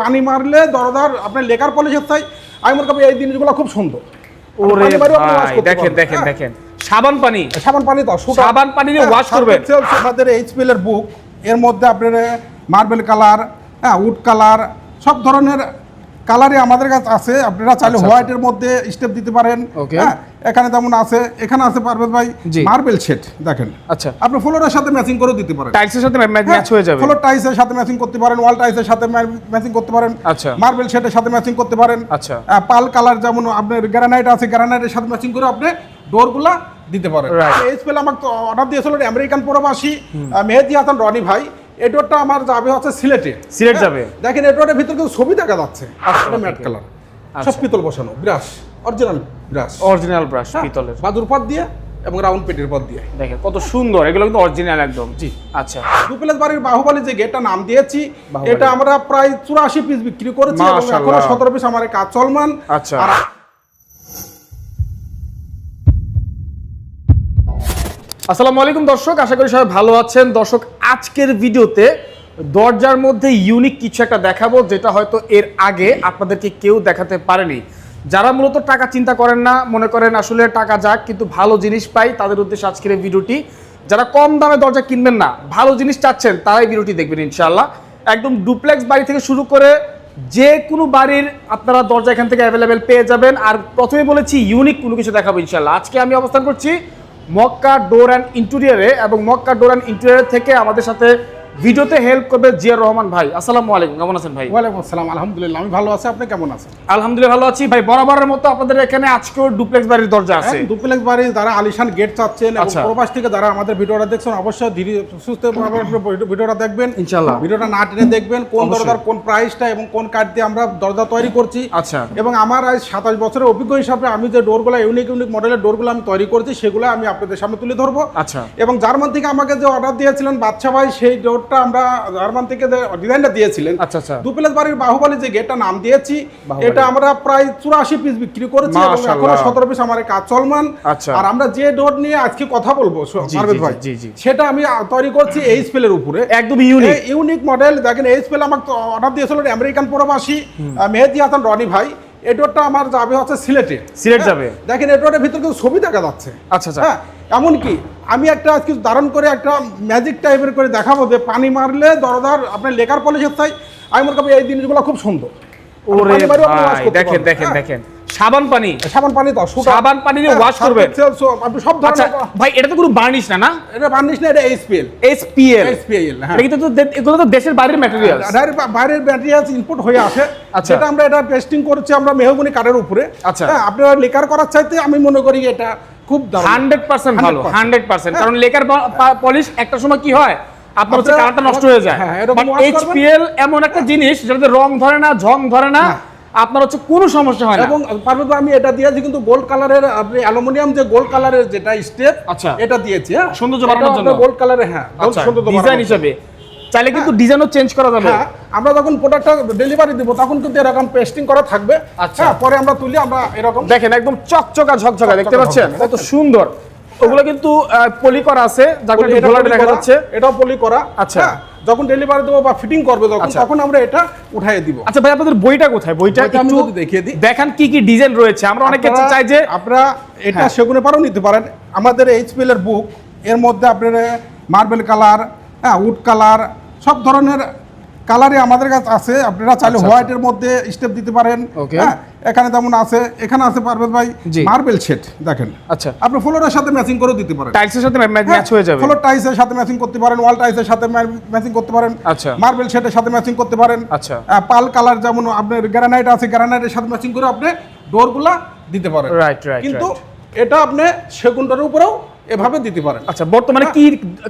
পানি মারলে দরদার আপনার লেখার পলিশ চাই আমি মনে করি এই জিনিসগুলো খুব সুন্দর। ওরে দেখেন দেখেন হ্যাঁ। দেখেন। সাবান পানি। সাবান পানি তো সাবান পানি দিয়ে ওয়াশ করবে করবেন। আমাদের এইচপিএল এর বুক এর মধ্যে আপনার মার্বেল কালার হ্যাঁ উড কালার সব ধরনের কালারই আমাদের কাছে আছে। আপনারা চাইলে আচ্ছা, হোয়াইটের মধ্যে স্টেপ দিতে পারেন. হ্যাঁ এখানে যেমন আছে এখানে আছে পারভেজ ভাই মার্বেল সেট দেখেন। আচ্ছা। আপনি ফ্লোরের সাথে ম্যাচিং করে দিতে পারেন। টাইলসের সাথে ম্যাচ হয়ে যাবে। ফ্লোর টাইলসের সাথে ম্যাচিং করতে পারেন ওয়াল টাইলসের সাথে ম্যাচিং করতে পারেন আচ্ছা। মার্বেল সেটের সাথে ম্যাচিং করতে পারেন। আচ্ছা। পাল কালার যেমন আপনার গ্রানাইট আছে গ্রানাইটের সাথে ম্যাচিং করে আপনি ডোরগুলা দিতে পারেন. এই স্পেল আমাকে অর্ডার দিয়েছিল আমেরিকান প্রবাসী মেহেদি হাসান রনি ভাই। এই আমার যাবে হচ্ছে সিলেটে। সিলেট হ্যাঁ, যাবে? দেখেন এই ডোরের ভিতরে কিন্তু ছবি দেখা যাচ্ছে। আচ্ছা, এটা ম্যাট কালার। আচ্ছা। সব পিতল বসানো brass original brass. Original brass পিতলের। বাদুর পথ দিয়ে এবং রাউন্ড পেটের পথ দিয়ে। দেখেন কত সুন্দর এগুলো কিন্তু অরিজিনাল একদম। জি। আচ্ছা। দুপ্লেস বাড়ির বাহুবলী যে গেটটা নাম দিয়েছি এটা আমরা প্রায় চুরাশি পিস বিক্রি করেছি এবং। এখনও সতেরো পিস আমার কাজ চলমান। আচ্ছা। আসসালামু আলাইকুম দর্শক, আশা করি সবাই ভালো আছেন। দর্শক, আজকের ভিডিওতে দরজার মধ্যে ইউনিক কিছু একটা দেখাবো, যেটা হয়তো এর আগে আপনাদেরকে কেউ দেখাতে পারেনি। যারা মূলত টাকা চিন্তা করেন না, মনে করেন আসলে টাকা যাক, কিন্তু ভালো জিনিস পাই, তাদের উদ্দেশ্যে আজকের এই ভিডিওটি। যারা কম দামে দরজা কিনবেন না, ভালো জিনিস চাচ্ছেন, তারাই ভিডিওটি দেখবেন ইনশাল্লাহ একদম ডুপ্লেক্স বাড়ি থেকে শুরু করে যে কোনো বাড়ির আপনারা দরজা এখান থেকে অ্যাভেলেবেল পেয়ে যাবেন। আর প্রথমে বলেছি ইউনিক কোনো কিছু দেখাবো ইনশাল্লাহ আজকে আমি অবস্থান করছি মক্কা ডোর অ্যান্ড ইন্টেরিয়ারে এবং মক্কা ডোর অ্যান্ড ইন্টেরিয়ার থেকে আমাদের সাথে ভিডিওতে হেল্প করবে জিয়ার রহমান ভাই। আসসালামু আলাইকুম কেমন আছেন ভাই? ওয়ালাইকুম আসসালাম আলহামদুলিল্লাহ আমি ভালো আছি আপনি কেমন আছেন? আলহামদুলিল্লাহ ভালো আছি। ভাই বরাবরের মতো আপনাদের এখানে আজকেও ডুপ্লেক্স বাড়ির দরজা আছে। দুপ্লেক্স বাড়ি যারা আলিশান গেট চাচ্ছেন এবং আচ্ছা। প্রবাস থেকে যারা আমাদের ভিডিওটা দেখছেন অবশ্যই ধীরে সুস্থ ভিডিওটা দেখবেন। ইনশাআল্লাহ। ভিডিওটা না টেনে দেখবেন কোন। দরজার কোন প্রাইসটা এবং কোন কাঠ দিয়ে আমরা দরজা তৈরি করছি। আচ্ছা। এবং আমার আজ সাতাশ বছরের অভিজ্ঞ হিসাবে আমি যে ডোরগুলো ইউনিক ইউনিক মডেলের ডোরগুলো আমি তৈরি করছি সেগুলো আমি আপনাদের সামনে তুলে ধরবো। আচ্ছা। এবং জার্মান থেকে আমাকে যে অর্ডার দিয়েছিলেন বাচ্চা ভাই সেই ডোরটা আমরা জার্মান থেকে ডিজাইনটা দিয়েছিলেন আচ্ছা, আচ্ছা। দুপ্লেস বাড়ির বাহুবলী যে গেটটা নাম দিয়েছি এটা আমরা প্রায় চুরাশি পিস বিক্রি করেছি এবং এখনও সতেরো পিস আমার কাজ চলমান। আচ্ছা। আর আমরা যে ডোর নিয়ে আজকে কথা বলব পারভেজ ভাই জি, জি। সেটা আমি তৈরি করছি এই স্পেলের উপরে। একদম ইউনিক ইউনিক মডেল দেখেন এই স্পেল আমাকে অর্ডার দিয়েছিল আমেরিকান প্রবাসী মেহেদি হাসান রনি ভাই। এই ডোরটা আমার যাবে হচ্ছে সিলেটে। সিলেট হ্যাঁ, যাবে। দেখেন এই ডোরের ভিতরে কিন্তু ছবি দেখা যাচ্ছে। আচ্ছা আচ্ছা। হ্যাঁ এমনকি আমি একটা আজকে ধারণ করে একটা ম্যাজিক টাইপের করে দেখাবো যে পানি মারলে দরদার আপনার লেকার পলিশের চাই আমি মনে করি এই জিনিসগুলো খুব সুন্দর। দেখেন দেখেন হ্যাঁ। দেখেন। সাবান পানি। সাবান পানি তো সাবান পানি দিয়ে হ্যাঁ, করবেন। আপনি সব আচ্ছা ধরনের ভাই এটা তো কোনো বার্নিশ না না? এটা বার্নিশ না এটা এইচপিএল এসপিএল এইচপিএল হ্যাঁ। এটা দে- এগুলো তো দেশের বাইরের ম্যাটেরিয়াল বাইরের ম্যাটেরিয়ালস ইনপুট হয়ে আসে। আচ্ছা। যেটা আমরা এটা টেস্টিং করছি আমরা মেহগুনি কাঠের উপরে। আচ্ছা। হ্যাঁ আপনারা লেকার করার চাইতে আমি মনে করি এটা খুব। হান্ড্রেড পার্সেন্ট ভালো হান্ড্রেড পার্সেন্ট হ্যাঁ। কারণ লেকার পলিশ একটা সময় কি হয় আপনার হচ্ছে কালারটা নষ্ট হয়ে যায় হ্যাঁ। এইচপিএল এমন একটা জিনিস যেটাতে রং ধরে না ঝং ধরে না। আপনার হচ্ছে কোনো সমস্যা হয় না এবং পার্বত্য আমি এটা দিয়েছি কিন্তু গোল্ড কালারের আপনি অ্যালুমিনিয়াম যে গোল্ড কালারের যেটা স্টেপ আচ্ছা। এটা দিয়েছি হ্যাঁ সৌন্দর্য বাড়ানোর জন্য। গোল্ড কালারের হ্যাঁ আচ্ছা ডিজাইন হিসাবে চাইলে কিন্তু ডিজাইনও চেঞ্জ করা যাবে। হ্যাঁ আমরা যখন প্রোডাক্টটা ডেলিভারি দিব তখন কিন্তু এরকম পেস্টিং করা থাকবে। আচ্ছা। হ্যাঁ পরে আমরা তুলি আমরা এরকম দেখেন একদম চকচকা ঝকঝকা দেখতে পাচ্ছেন? কত সুন্দর। ওগুলো কিন্তু পলি করা আছে ঘোলাটে দেখা যাচ্ছে। এটাও পলি করা। আচ্ছা। হ্যাঁ, যখন ডেলিভারি দেবো বা ফিটিং করবে যখন আচ্ছা। তখন আমরা এটা উঠাই দিব। আচ্ছা ভাই আপনাদের বইটা কোথায়? বইটা আমি একটু যদি দেখিয়ে দিই। দেখান কি কি ডিজাইন রয়েছে। আমরা অনেকে চাই যে আপনারা এটা হ্যাঁ। সেগুনে পারও নিতে পারেন। আমাদের এইচপিএল এর বুক এর মধ্যে আপনারা মার্বেল কালার হ্যাঁ উড কালার সব ধরনের কালারই আমাদের কাছে আছে। আপনারা চাইলে আচ্ছা, হোয়াইটের মধ্যে স্টেপ দিতে পারেন. হ্যাঁ এখানে যেমন আছে এখানে আছে পারভেজ ভাই মার্বেল সেট দেখেন। আচ্ছা। আপনি ফ্লোরের সাথে ম্যাচিং করে দিতে পারেন। টাইলসের সাথে ম্যাচ হয়ে যাবে। ফ্লোর টাইলসের সাথে ম্যাচিং করতে পারেন ওয়াল টাইলসের সাথে ম্যাচিং করতে পারেন আচ্ছা। মার্বেল সেটের সাথে ম্যাচিং করতে পারেন। আচ্ছা। পাল কালার যেমন আপনার গ্রানাইট আছে গ্রানাইটের সাথে ম্যাচিং করে আপনি ডোরগুলা দিতে পারেন। রাইট রাইট কিন্তু এটা আপনি সেগুনটার উপরেও এভাবে দিতে পারেন। আচ্ছা বর্তমানে কি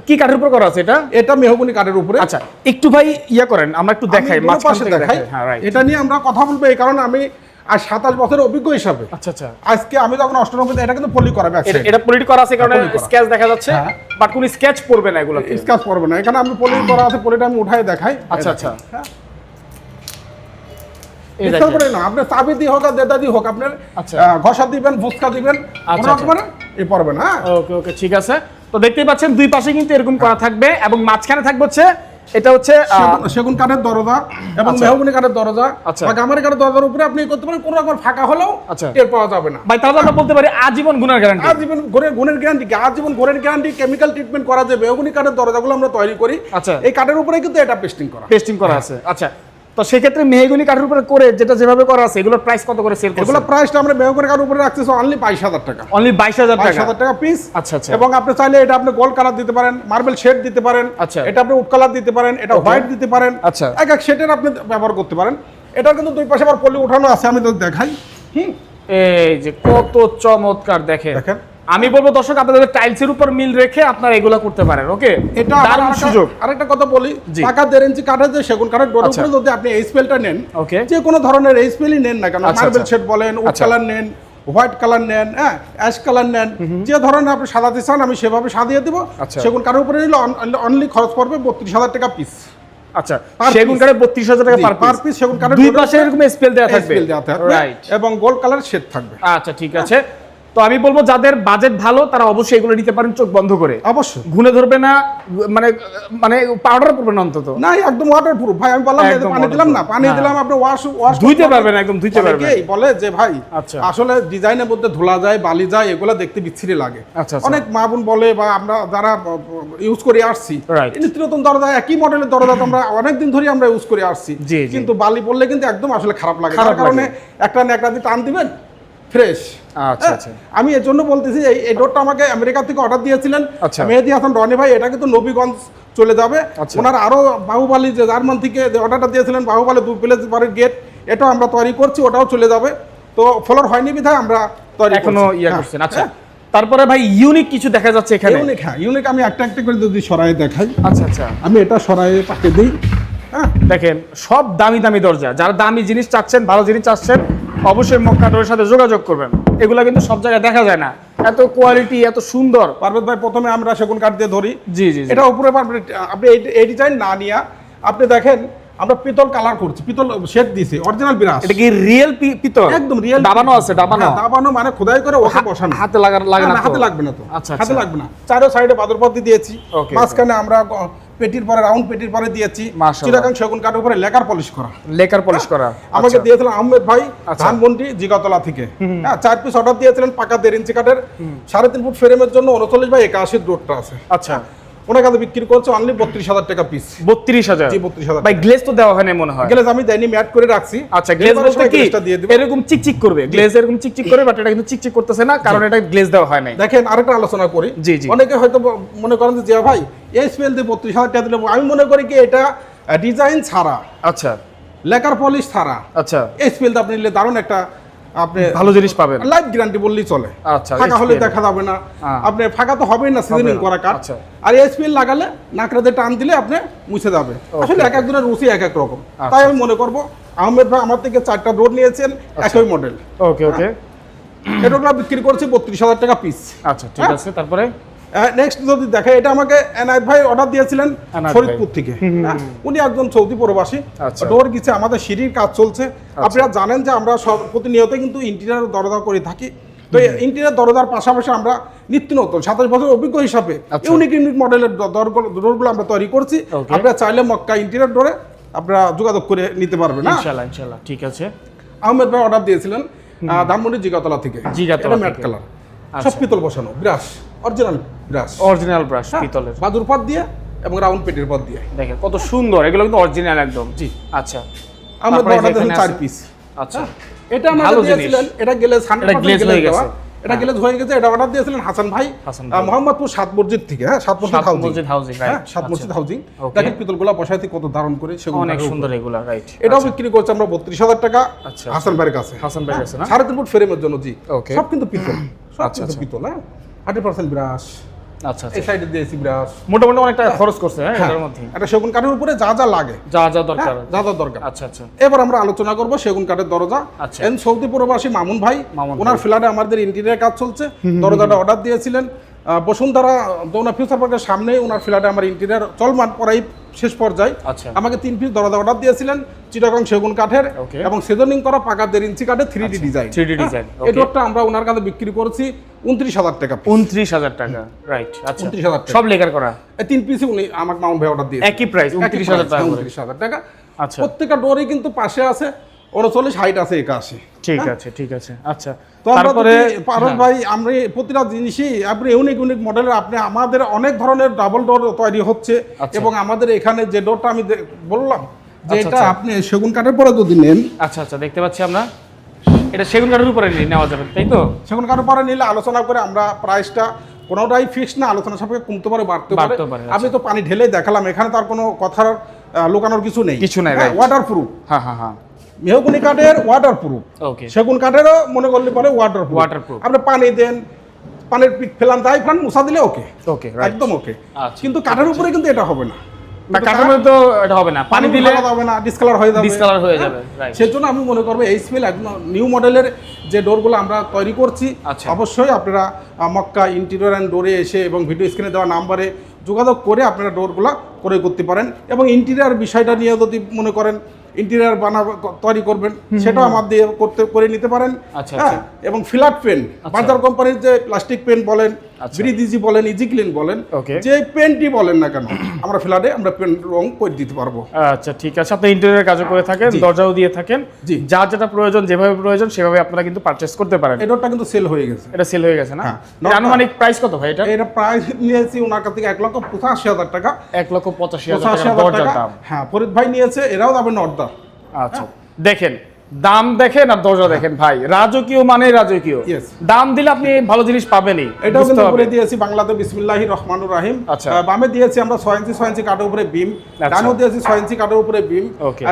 কি কাঠের উপর করা আছে এটা? এটা মেহগুনি কাঠের উপরে। আচ্ছা একটু ভাই ইয়া করেন আমরা একটু দেখাই মাঝখান দেখাই। হ্যাঁ এটা নিয়ে আমরা কথা বলব এই কারণে আমি আজ সাতাশ বছরের অভিজ্ঞ হিসাবে। আচ্ছা আচ্ছা। আজকে আমি যখন অষ্টম এটা কিন্তু পলি করা ব্যাক এটা- পলিটি করা আছে কারণে পলি করা। স্কেচ দেখা যাচ্ছে হ্যাঁ। বাট কোনো স্কেচ পড়বে না এগুলোতে স্কাচ করবে না এখানে আমি পলি করা আছে পলিটা আমি উঠাই দেখাই। আচ্ছা আচ্ছা। হ্যাঁ। না আপনার চাবি দিয়ে হোক আর দেদা দিয়ে হোক আপনার আচ্ছা। ঘষা দিবেন ফুচকা দিবেন আচ্ছা, কোনো আচ্ছা। রকমের এ পড়বে না? হ্যাঁ ওকে ওকে ঠিক আছে। তো দেখতেই পাচ্ছেন দুই পাশে কিন্তু এরকম করা থাকবে এবং মাঝখানে থাকবে হচ্ছে এটা হচ্ছে সেগুন- কাঠের দরজা এবং আচ্ছা। মেহগুনি কাঠের দরজা। আচ্ছা। বা গামারি কাঠের দরজার উপরে আপনি করতে পারেন কোনো রকম ফাঁকা হলেও আচ্ছা। টের পাওয়া যাবে না। ভাই তাহলে আমরা বলতে পারি আজীবন গুণের গ্যারান্টি আজীবন ঘরের গুণের গ্যারান্টি আজীবন ঘরের গ্যারান্টি কেমিক্যাল ট্রিটমেন্ট করা যে মেহগুনি কাঠের দরজাগুলো আমরা তৈরি করি আচ্ছা। এই কাঠের উপরে কিন্তু এটা পেস্টিং করা। পেস্টিং করা আছে। আচ্ছা তো সেক্ষেত্রে মেহগুনি কাঠের উপরে করে যেটা যেভাবে করা আছে এগুলোর প্রাইস কত করে সেল এগুলো প্রাইসটা আমরা মেহগুনি কাঠের উপরে রাখছি অনলি বাইশ হাজার টাকা। অনলি বাইশ হাজার বাইশ টাকা হাজার টাকা পিস আচ্ছা, আচ্ছা। এবং আপনি চাইলে এটা আপনি গোল্ড কালার দিতে পারেন মার্বেল শেড দিতে পারেন আচ্ছা। এটা আপনি উড কালার দিতে পারেন এটা হোয়াইট দিতে পারেন। আচ্ছা। এক এক শেডের আপনি ব্যবহার করতে পারেন। এটার কিন্তু দুই পাশে আবার পল্লি উঠানো আছে আমি তো দেখাই। হুম এই যে কত চমৎকার দেখেন। দেখেন। আমি বলব দর্শক আপনাদের টাইলসের উপর মিল রেখে আপনারা এগুলা করতে পারেন ওকে এটা দারুণ সুযোগ আরেকটা কথা বলি। পাকা দেড় ইঞ্চি কাঠের যে সেগুন কাঠের ডোর আচ্ছা। উপরে যদি আপনি এই স্পেলটা নেন ওকে যে কোনো ধরনের এই স্পেলই নেন না কেন আচ্ছা, মার্বেল আচ্ছা। শেড বলেন উড আচ্ছা। কালার নেন হোয়াইট কালার নেন হ্যাঁ অ্যাশ কালার নেন যে ধরনের আপনি সাজাতে চান আমি সেভাবে সাজিয়ে দিব আচ্ছা। সেগুন কাঠের উপরে নিলে অনলি খরচ পড়বে বত্রিশ হাজার টাকা পিস আচ্ছা সেগুন। কাঠে বত্রিশ হাজার টাকা পার পিস সেগুন কাঠের দুই পাশে এরকম স্পেল দেওয়া থাকবে এবং গোল্ড কালার শেড থাকবে আচ্ছা ঠিক আছে তো আমি বলব যাদের বাজেট ভালো তারা অবশ্যই এগুলো নিতে পারেন চোখ বন্ধ করে অবশ্যই ঘুনে ধরবে না মানে মানে পাউডার পড়বে না অন্তত না একদম ওয়াটার প্রুফ ভাই আমি বললাম পানি দিলাম না পানি হ্যাঁ। দিলাম আপনি ওয়াশ ওয়াশ ধুইতে পারবেন, একদম ধুইতে পারবেন। অনেকেই বলে যে ভাই আচ্ছা। আসলে ডিজাইনের মধ্যে ধোলা যায় বালি যায় এগুলো দেখতে বিচ্ছিরি লাগে আচ্ছা, আচ্ছা। অনেক মা বোন বলে বা আমরা যারা ইউজ করে আসছি Right. নিত্য নতুন দরজা একই মডেলের দরজা আমরা অনেক দিন ধরে আমরা ইউজ করে আসছি। কিন্তু বালি পড়লে কিন্তু একদম আসলে খারাপ লাগে তার কারণে একটা ন্যাকড়া দিয়ে টান দিবেন ফ্রেশ। আচ্ছা আচ্ছা। আমি এর জন্য বলতেছি এই ডোরটা আমাকে আমেরিকা থেকে অর্ডার দিয়েছিলেন। আচ্ছা। মেহেদি হাসান রনি ভাই এটা কিন্তু নবীগঞ্জ চলে যাবে। আচ্ছা। ওনার আরও বাহুবালি যে জার্মান থেকে যে অর্ডারটা দিয়েছিলেন বাহুবালি দু প্লেস বাড়ির গেট এটাও আমরা তৈরি করছি ওটাও চলে যাবে। তো ফ্লোর হয়নি বিধায় আমরা তৈরি এখনও। ইয়া হ্যাঁ, করছেন আচ্ছা। হ্যাঁ। তারপরে ভাই ইউনিক কিছু দেখা যাচ্ছে এখানে? ইউনিক হ্যাঁ ইউনিক আমি একটা একটা করে যদি সরাই দেখাই। আচ্ছা আচ্ছা। আমি এটা সরাই পাঠিয়ে দিই। হ্যাঁ। দেখেন সব দামি দামি দরজা। যারা দামি জিনিস চাচ্ছেন ভালো জিনিস চাচ্ছেন অবশ্যই মক্কাটোরের সাথে যোগাযোগ করবেন। এগুলো কিন্তু সব জায়গায় দেখা যায় না। এত কোয়ালিটি এত সুন্দর। পার্বত ভাই প্রথমে আমরা সেগুন কাঠ দিয়ে ধরি। জি জি এটা উপরে পারবেন আপনি এই- ডিজাইন না নিয়া আপনি দেখেন আমরা পিতল কালার করছি পিতল শেড দিছি অরিজিনাল বিরাজ। এটা কি রিয়েল পিতল? একদম রিয়েল দাবানো আছে দাবানো দাবানো মানে খোদাই করে ওকে বসানো। হাতে লাগা লাগে না? হাতে লাগবে না তো। আচ্ছা হাতে আচ্ছা। লাগবে না। চারো সাইডে বাদরপতি দিয়েছি। মাঝখানে আমরা পেটির পরে রাউন্ড পেটির পরে দিয়েছি। চিরাকাং সেগুন কাঠের উপরে লেকার পলিশ করা। লেকার পলিশ করা। আমাকে আচ্ছা। দিয়েছিলেন আহমেদ ভাই আচ্ছা। ধানমন্ডি জিগাতলা থেকে। হ্যাঁ চার পিস অর্ডার দিয়েছিলেন পাকা দেড় ইঞ্চি কাঠের। সাড়ে তিন ফুট ফ্রেমের জন্য উনচল্লিশ বাই একাশি রোডটা আছে। আচ্ছা। ওনার কাছে বিক্রি করছে অনলি বত্রিশ হাজার টাকা পিস বত্রিশ হাজার? জি, 32,000 ভাই গ্লেজ তো দেওয়া হয় না মনে হয়। গেলে আমি দেয়নি ম্যাট করে রাখছি। আচ্ছা গ্লেজ বলতে কি এরকম চিকচিক করবে। গ্লেজ এরকম চিকচিক করবে বাট এটা কিন্তু চিকচিক করতেছে না কারণ এটা গ্লেজ দেওয়া হয় নাই। দেখেন আরেকটা আলোচনা করি। জি, জি। অনেকে হয়তো মনে করেন যে ভাই এই স্পেল দিয়ে বত্রিশ হাজার টাকা দিলে আমি মনে করি কি এটা ডিজাইন ছাড়া আচ্ছা। লেকার পলিশ ছাড়া আচ্ছা। এই স্পেল আপনি নিলে দারুণ একটা আপনি ভালো জিনিস পাবেন। লাইফ গ্যারান্টি বললেই চলে। আচ্ছা, ফাঁকা হলে দেখা যাবে না। হ্যাঁ। আপনি ফাঁকা তো হবেই না সিজনিং করা কাঠ আচ্ছা। আর এসপিএল লাগালে নাকড়াতে টান দিলে আপনি মুছে যাবে আসলে এক একজনের রুচি এক এক রকম। আচ্ছা, তাই আমি মনে করব আহমেদ ভাই আমার থেকে চারটা রোড নিয়েছেন আচ্ছা। একই মডেল ওকে ওকে এটা বিক্রি করছে বত্রিশ হাজার টাকা পিস আচ্ছা ঠিক হ্যাঁ। আছে তারপরে? নেক্সট যদি দেখে এটা আমাকে এনায়েত ভাই অর্ডার দিয়েছিলেন ফরিদপুর থেকে। হ্যাঁ, উনি একজন সৌদি প্রবাসী। আচ্ছা। ডোর গিছে আমাদের সিঁড়ির কাজ চলছে। আপনারা জানেন যে আমরা সব প্রতিনিয়ত কিন্তু ইন্টেরিয়ার দরজা করে থাকি। তো ইন্টেরিয়ার দরজার পাশাপাশি আমরা নিত্য নতুন সাতাশ বছর অভিজ্ঞ হিসাবে আচ্ছা। ইউনিক ইউনিক মডেলের ডোরগুলো আমরা তৈরি করছি। আপনারা চাইলে মক্কা ইন্টেরিয়ার ডোরে আপনারা যোগাযোগ করে নিতে পারবেন না ইনশাআল্লাহ ইনশাআল্লাহ ঠিক আছে। আহমেদ ভাই অর্ডার দিয়েছিলেন ধানমন্ডি জিগাতলা থেকে। জিগাতলা ম্যাট কালার আচ্ছা। সব পিতল বসানো brass. Original brass original brass পিতলের। বাদুর পাত দিয়ে এবং রাউন্ড পেটের পাত দিয়ে। দেখেন কত সুন্দর এগুলো কিন্তু অরিজিনাল একদম। জি। আচ্ছা। আমরা চার পিস আচ্ছা। এটা আমরা দিয়েছিলেন এটা গেলে এটা glaze হয়ে গেছে। এটা হ্যাঁ। গেলে হয়ে গেছে এটা অর্ডার দিয়েছিলেন হাসান ভাই। মোহাম্মদপুর সাত মসজিদ থেকে হ্যাঁ সাত মসজিদ হাউজিং. হ্যাঁ সাত আচ্ছা। মসজিদ হাউজিং Okay. দেখেন পিতলগুলা বসাইতে কত দারুণ করে সেগুলো অনেক সুন্দর এগুলা রাইট এটাও বিক্রি করছে আমরা বত্রিশ হাজার টাকা আচ্ছা। হাসান ভাইয়ের কাছে। হাসান ভাইয়ের কাছে সাড়ে তিন ফুট ফ্রেমের জন্য জি। সব কিন্তু পিতল। সব আচ্ছা, কিন্তু আচ্ছা। পিতল হ্যাঁ। হান্ড্রেড পার্সেন্ট ব্রাশ আচ্ছা এই আচ্ছা সাইডে দিয়েছি ব্রাশ মোটামুটি অনেকটা খরচ করছে হ্যাঁ এটার মধ্যে একটা সেগুন কাঠের উপরে যা যা লাগে। যা যা হ্যাঁ, দরকার যা যা দরকার। আচ্ছা আচ্ছা। এবার আমরা আলোচনা করব সেগুন কাঠের দরজা। আচ্ছা। এন সৌদি প্রবাসী মামুন ভাই মামুন ওনার ফ্ল্যাটে আমাদের ইন্টেরিয়ার কাজ চলছে। দরজাটা অর্ডার দিয়েছিলেন। বসুন্ধরা দৌনা ফিউচার পার্কের সামনে ওনার ফ্ল্যাটে আমার ইন্টেরিয়ার চলমান পরাই শেষ পর্যায়ে আচ্ছা। আমাকে তিন পিস দরজা অর্ডার দিয়েছিলেন চিটাগং সেগুন কাঠের এবং সেজনিং করা পাকা দেড় ইঞ্চি কাঠের three D design 3D design, এই okay. ডোরটা আমরা ওনার কাছে বিক্রি করেছি উনত্রিশ হাজার টাকা উনত্রিশ হাজার টাকা রাইট আচ্ছা। উনত্রিশ হাজার সব লেখার করা? এই তিন পিসই উনি আমাকে মাউন্ট ভাই অর্ডার দিয়ে একই প্রাইস উনত্রিশ হাজার টাকা। উনত্রিশ হাজার টাকা। আচ্ছা। প্রত্যেকটা ডোরই কিন্তু পাশে আছে। উনচল্লিশ হাইট আছে একাশি ঠিক আছে ঠিক আছে। আচ্ছা তো তারপরে পারস ভাই আমরা প্রতিটা জিনিসই আপনি ইউনিক ইউনিক মডেলের আপনি আমাদের অনেক ধরনের ডাবল ডোর তৈরি হচ্ছে আচ্ছা। এবং আমাদের এখানে যে ডোরটা আমি বললাম যে আচ্ছা, এটা আচ্ছা। আপনি সেগুন কাঠের পরে যদি নেন। আচ্ছা আচ্ছা দেখতে পাচ্ছি আমরা। এটা সেগুন কাঠের উপরে নেওয়া যাবে তাই তো? সেগুন কাঠের পরে নিলে আলোচনা করে আমরা প্রাইসটা কোনোটাই ফিক্স না আলোচনা সাপেক্ষে কমতে পারে বাড়তে পারে। পারে। আমি তো পানি ঢেলে দেখালাম এখানে তার কোনো কথার লুকানোর কিছু নেই। কিছু নেই. ওয়াটার প্রুফ হ্যাঁ হ্যাঁ হ্যাঁ। মেহগুনি কাঠের ওয়াটার প্রুফ সেগুন কাঠেরও মনে করলে পরে ওয়াটার প্রুফ Waterproof। আপনি পানি দেন পানির পিক ফেলান তাই ফেলান মুছা দিলে ওকে ওকে একদম ওকে আচ্ছা, কিন্তু কাঠের উপরে কিন্তু এটা হবে না। না কাঠের মধ্যে তো এটা হবে না। পানি দিলে হবে না ডিসকালার হয়ে যাবে। ডিসকালার হয়ে যাবে রাইট সেই জন্য আমি মনে করব এই স্মেল একদম নিউ মডেলের যে ডোরগুলো আমরা তৈরি করছি আচ্ছা। অবশ্যই আপনারা মক্কা ইন্টেরিয়র অ্যান্ড ডোরে এসে এবং ভিডিও স্ক্রিনে দেওয়া নাম্বারে যোগাযোগ করে আপনারা ডোরগুলো করে করতে পারেন। এবং ইন্টেরিয়ার বিষয়টা নিয়ে যদি মনে করেন ইন্টেরিয়ার বানা তৈরি করবেন সেটাও আমার দিয়ে করতে করে নিতে পারেন। আচ্ছা, হ্যাঁ এবং ফিলাট পেন বাজার কোম্পানির যে প্লাস্টিক পেন বলেন আচ্ছা। বলেন ইজি ক্লিন বলেন যে পেনটি বলেন না কেন আমরা ফ্ল্যাটে আমরা পেন রং করে দিতে পারব। আচ্ছা ঠিক আছে। আপনি ইন্টেরিয়র কাজও করে থাকেন দরজাও দিয়ে থাকেন। জি। যার যেটা প্রয়োজন যেভাবে প্রয়োজন সেভাবে আপনারা কিন্তু পারচেস করতে পারেন। ডোরটা কিন্তু সেল হয়ে গেছে। এটা সেল হয়ে গেছে না? হ্যাঁ। আনুমানিক প্রাইস কত ভাই এটা? এটা প্রাইস নিয়েছি ওনার কাছ থেকে এক লক্ষ পঁচাশি হাজার টাকা। এক লক্ষ পঁচাশি হাজার টাকা হাজার দরজার দাম। হ্যাঁ ফরিদ ভাই নিয়েছে এরাও যাবে নর্দার আচ্ছা। দেখেন দাম দেখেন আর দরজা দেখেন ভাই রাজকীয় মানে রাজকীয় দাম দিলে আপনি ভালো জিনিস পাবেনই এটা কিন্তু উপরে দিয়েছি বাংলাতে বিসমিল্লাহি রহমানুর রাহিম আচ্ছা। বামে দিয়েছি আমরা ছয় ইঞ্চি ছয় ইঞ্চি কাঠের উপরে বিম আচ্ছা। ডানেও দিয়েছি ছয় ইঞ্চি কাঠের উপরে বিম.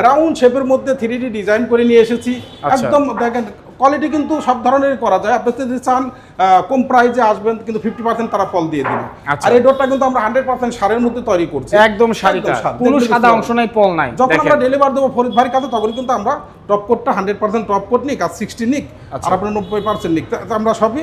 রাউন্ড শেপের মধ্যে থ্রি ডি ডিজাইন করে নিয়ে এসেছি আচ্ছা। একদম দেখেন কোয়ালিটি কিন্তু সব ধরনের করা যায়। আপনি যদি চান কম প্রাইজে আসবেন কিন্তু ফিফটি পার্সেন্ট তারা ফল দিয়ে দিবে। আচ্ছা। আর এই ডোরটা কিন্তু আমরা হান্ড্রেড পার্সেন্ট সারের মধ্যে তৈরি করছি। একদম সাদা। কোনো সাদা অংশ নাই পল নাই। যখন আমরা ডেলিভার দেবো ফরিদ ভাইয়ের কাছে তখন কিন্তু আমরা টপ কোটটা হান্ড্রেড পার্সেন্ট টপ কোট নিক আর সিক্সটি নিক আচ্ছা। আর আপনার নব্বই পার্সেন্ট নিক। আমরা সবই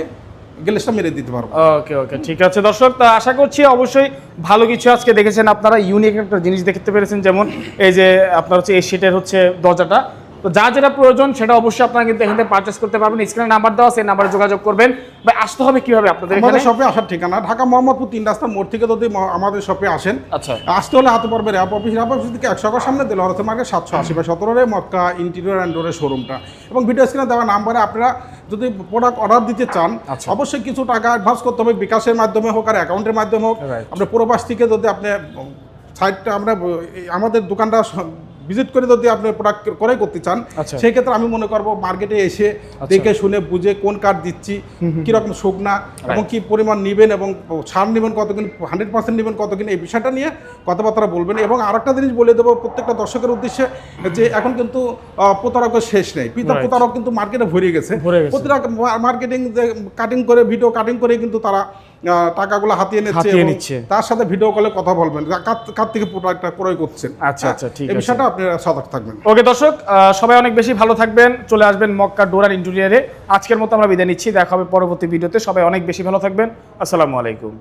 গ্লেসটা মেরে দিতে পারব। ওকে ওকে ঠিক আছে দর্শক। তা আশা করছি অবশ্যই ভালো কিছু আজকে দেখেছেন। আপনারা ইউনিক একটা জিনিস দেখতে পেরেছেন। যেমন এই যে আপনার হচ্ছে এই শীটের হচ্ছে দরজাটা। তো যা যেটা প্রয়োজন সেটা অবশ্যই আপনারা কিন্তু এখান থেকে পারচেস করতে পারবেন। স্ক্রিনে নাম্বার দেওয়া সেই নাম্বারে যোগাযোগ করবেন। বা আসতে হবে কীভাবে আপনাদের আমাদের এখানে? শপে আসার ঠিকানা ঢাকা মোহাম্মদপুর তিন রাস্তা মোড় থেকে যদি আমাদের শপে আসেন আচ্ছা। আসতে হলে হাতে পারবে র্যাপ অফিস র্যাপ অফিস থেকে একশো সামনে দিল হরতে মার্কেট সাতশো আশি বা সতেরো রে মক্কা ইন্টেরিয়র অ্যান্ড ডোরের শোরুমটা এবং ভিডিও স্ক্রিনে দেওয়া নাম্বারে আপনারা যদি প্রোডাক্ট অর্ডার দিতে চান আচ্ছা। অবশ্যই কিছু টাকা অ্যাডভান্স করতে হবে। বিকাশের মাধ্যমে হোক আর অ্যাকাউন্টের মাধ্যমে হোক. আপনার প্রবাস থেকে যদি আপনি সাইটটা আমরা আমাদের দোকানটা ভিজিট করে যদি আপনি প্রোডাক্ট ক্রয় করতে চান আচ্ছা। সেই ক্ষেত্রে আমি মনে করব মার্কেটে এসে দেখে শুনে বুঝে কোন কার্ড দিচ্ছি কীরকম শুকনা এবং কি পরিমাণ নেবেন এবং ছাড় নেবেন কতদিন হান্ড্রেড পার্সেন্ট নেবেন কতদিন এই বিষয়টা নিয়ে কথাবার্তা বলবেন। এবং আরেকটা জিনিস বলে দেবো প্রত্যেকটা দর্শকের উদ্দেশ্যে যে এখন কিন্তু প্রতারকের শেষ নেই। পিতা প্রতারক কিন্তু মার্কেটে ভরে গেছে। প্রতিটা মার্কেটিং কাটিং করে ভিডিও কাটিং করে কিন্তু তারা টাকাগুলো হাতিয়ে নিচ্ছে। তার সাথে ভিডিও কলে কথা বলবেন। কার থেকে প্রোডাক্টটা ক্রয় করছেন? আচ্ছা, আচ্ছা, ঠিক আছে। বিষয়টা আপনি সতর্ক থাকবেন। ওকে দর্শক আহ, সবাই অনেক বেশি ভালো থাকবেন। চলে আসবেন মক্কা ডোরার ইন্টেরিয়ারে আজকের মতো আমরা বিদায় নিচ্ছি। দেখা হবে পরবর্তী ভিডিওতে সবাই অনেক বেশি ভালো থাকবেন। আসসালামু আলাইকুম।